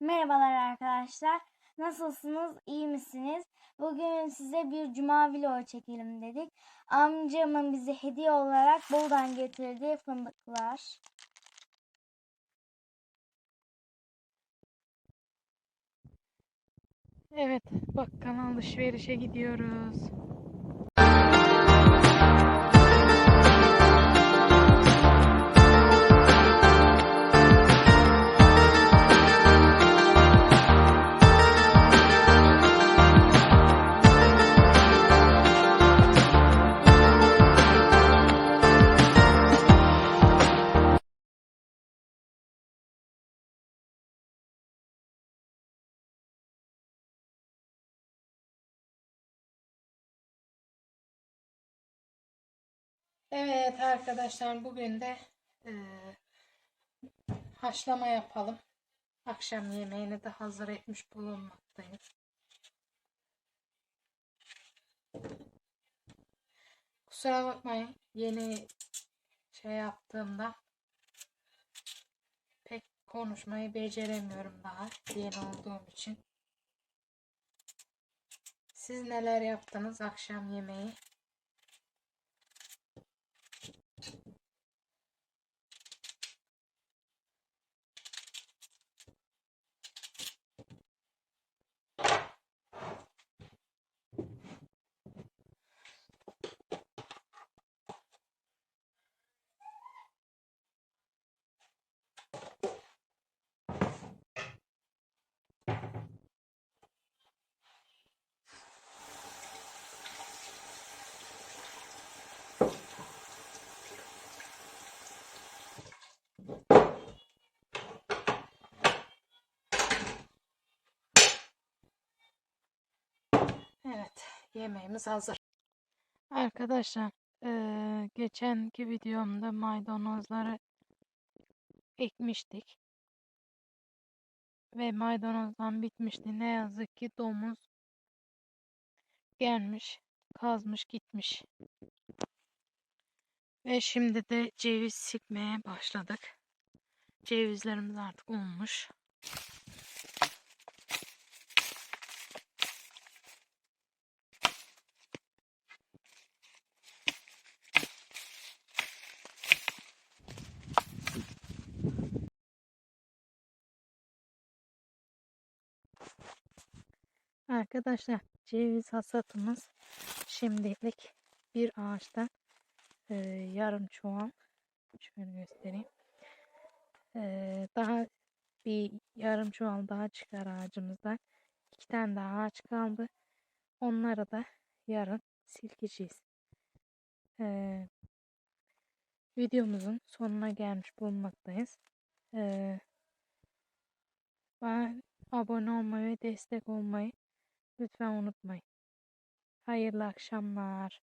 Merhabalar arkadaşlar. Nasılsınız? İyi misiniz? Bugün size bir cuma vlogu çekelim dedik. Amcamın bize hediye olarak Bolu'dan getirdiği fındıklar. Evet, bakkal alışverişe gidiyoruz. Evet arkadaşlar bugün de eee, haşlama yapalım. Akşam yemeğini de hazır etmiş bulunmaktayız. Kusura bakmayın yeni şey yaptığımda pek konuşmayı beceremiyorum daha yeni olduğum için. Siz neler yaptınız akşam yemeği? Evet, yemeğimiz hazır. Arkadaşlar, eee, geçenki videomda maydanozları ekmiştik. Ve maydanozdan bitmişti. Ne yazık ki domuz gelmiş, kazmış gitmiş. Ve şimdi de ceviz sıkmaya başladık. Cevizlerimiz artık olmuş. Arkadaşlar ceviz hasatımız şimdilik bir ağaçtan e, yarım çuval şöyle göstereyim. E, daha bir yarım çuval daha çıkar ağacımızdan. İki tane daha ağaç kaldı. Onları da yarın silkeceğiz. E, videomuzun sonuna gelmiş bulunmaktayız. E, bana abone olmayı ve destek olmayı Lütfen unutmayın. Hayırlı akşamlar.